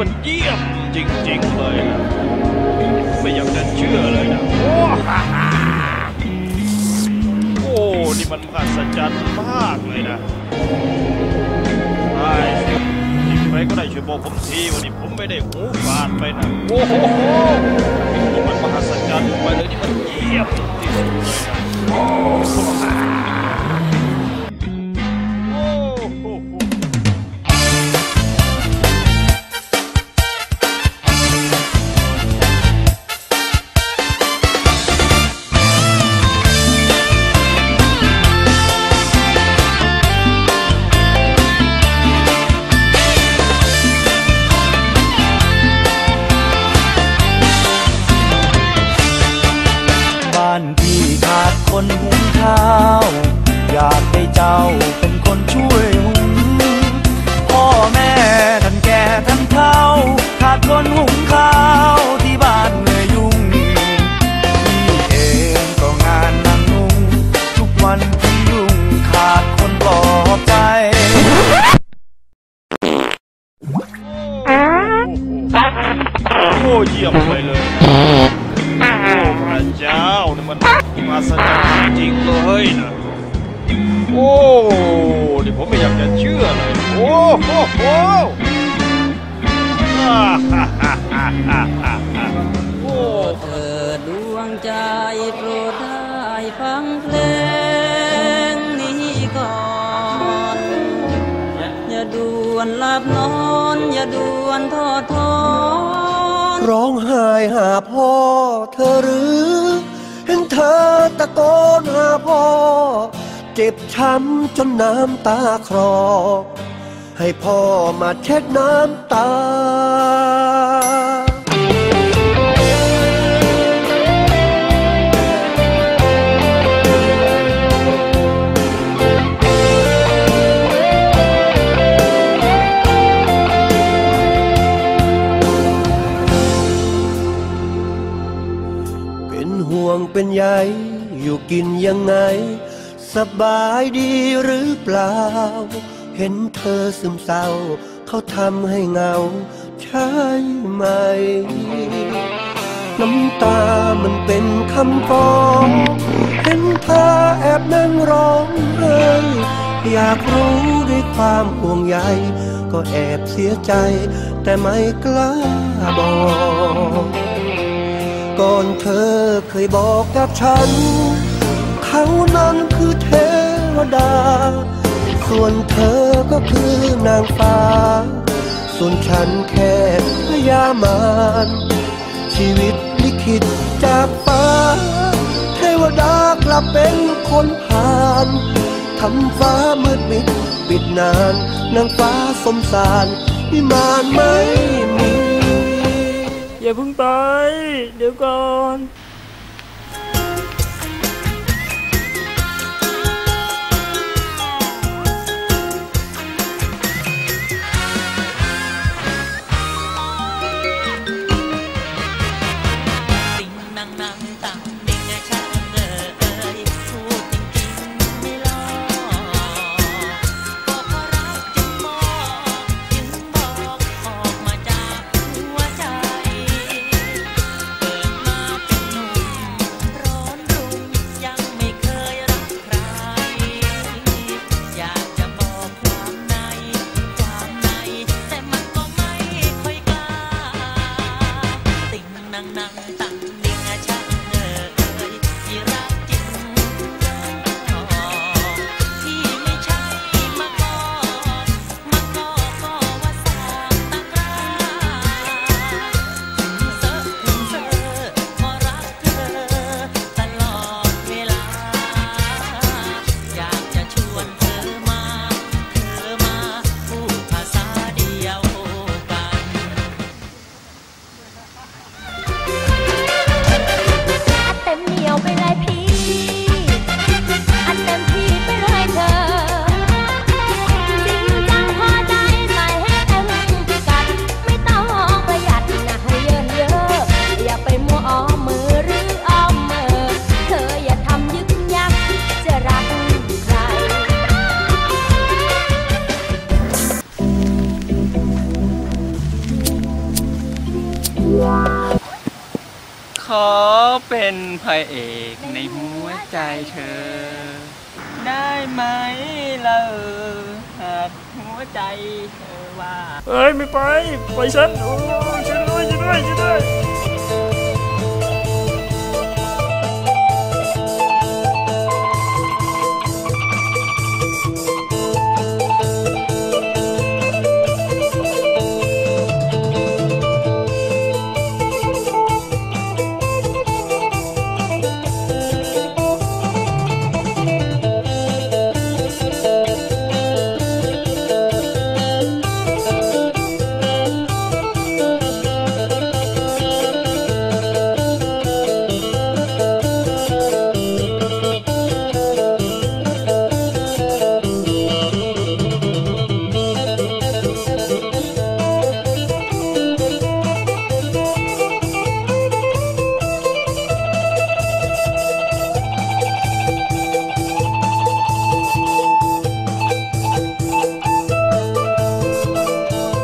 มันเยี่ยมจริง ๆ เลยนะไม่อยากจะเชื่อเลยนะ โอ้ฮ่าฮ่าโอ้ นี่มันมหัศจรรย์มากเลยนะไอ้ที่ใครก็ได้ช่วยบอกผมทีวันนี้ผมไม่ได้หูฝาดไปนะ โอ้โหนี่มันมหัศจรรย์ไปเลยนี่มันเยี่ยมที่สุดเลยนะโอ้ เจ้าเป็นคนช่วยหุงพ่อแม่ท่านแก่ท่านเฒ่าขาดคนหุงข้าวที่บ้านเหนื่อยุ่งพี่เองก็งานหนักนุ่งทุกวันที่ยุ่งขาดคนปลอบใจโอ้เยี่ยมไปเลยนะโอ้พระเจ้านี่มันมาสจรรย์จริงเลยนะ นี่ผมไม่อยากจะเชื่อเลย โอ้โหโหอ่าฮ่าฮ่าฮ่าฮ่าฮ่าฮ่าโอ้เถิดดวงใจโปรดได้ฟังเพลงนี้ก่อน อย่าด่วนหลับนอน อย่าด่วนทอดทอนร้องไห้หาพ่อเธอหรือ เห็นเธอตะโกนหาพ่อเจ็บช้ำจนน้ำตาคลอ ให้พ่อมาเช็ดน้ำตาเป็นห่วงเป็นใยอยู่กินยังไง สบายดีหรือเปล่า เห็นเธอซึมเศร้า เขาทำให้เหงา ใช่ไหม น้ำตามันเป็นคำฟ้อง เห็นเธอแอบนั่งร้องไห้อยากรู้ด้วยความห่วงใยก็แอบเสียใจ แต่ไม่กล้าบอก ก่อนเธอเคยบอกกับฉัน เขานั้นคือเทวดา ส่วนเธอก็คือนางฟ้า ส่วนฉันแค่พยามารชีวิตลิขิตจากฟ้า เทวดากลับเป็นคนผ่านทำฟ้ามืดมิดปิดนาน นางฟ้าสมสารวิมานไม่มี อย่าเพิ่งไป เดี๋ยวก่อน อเป็นพระเอกในหัวใจเธอ ได้ไหมล่ะเออหากหัวใจเธอว่า เอ้ยไม่ไป ไปฉันโอ้ช่วยด้วยช่วยด้วยช่วยด้วย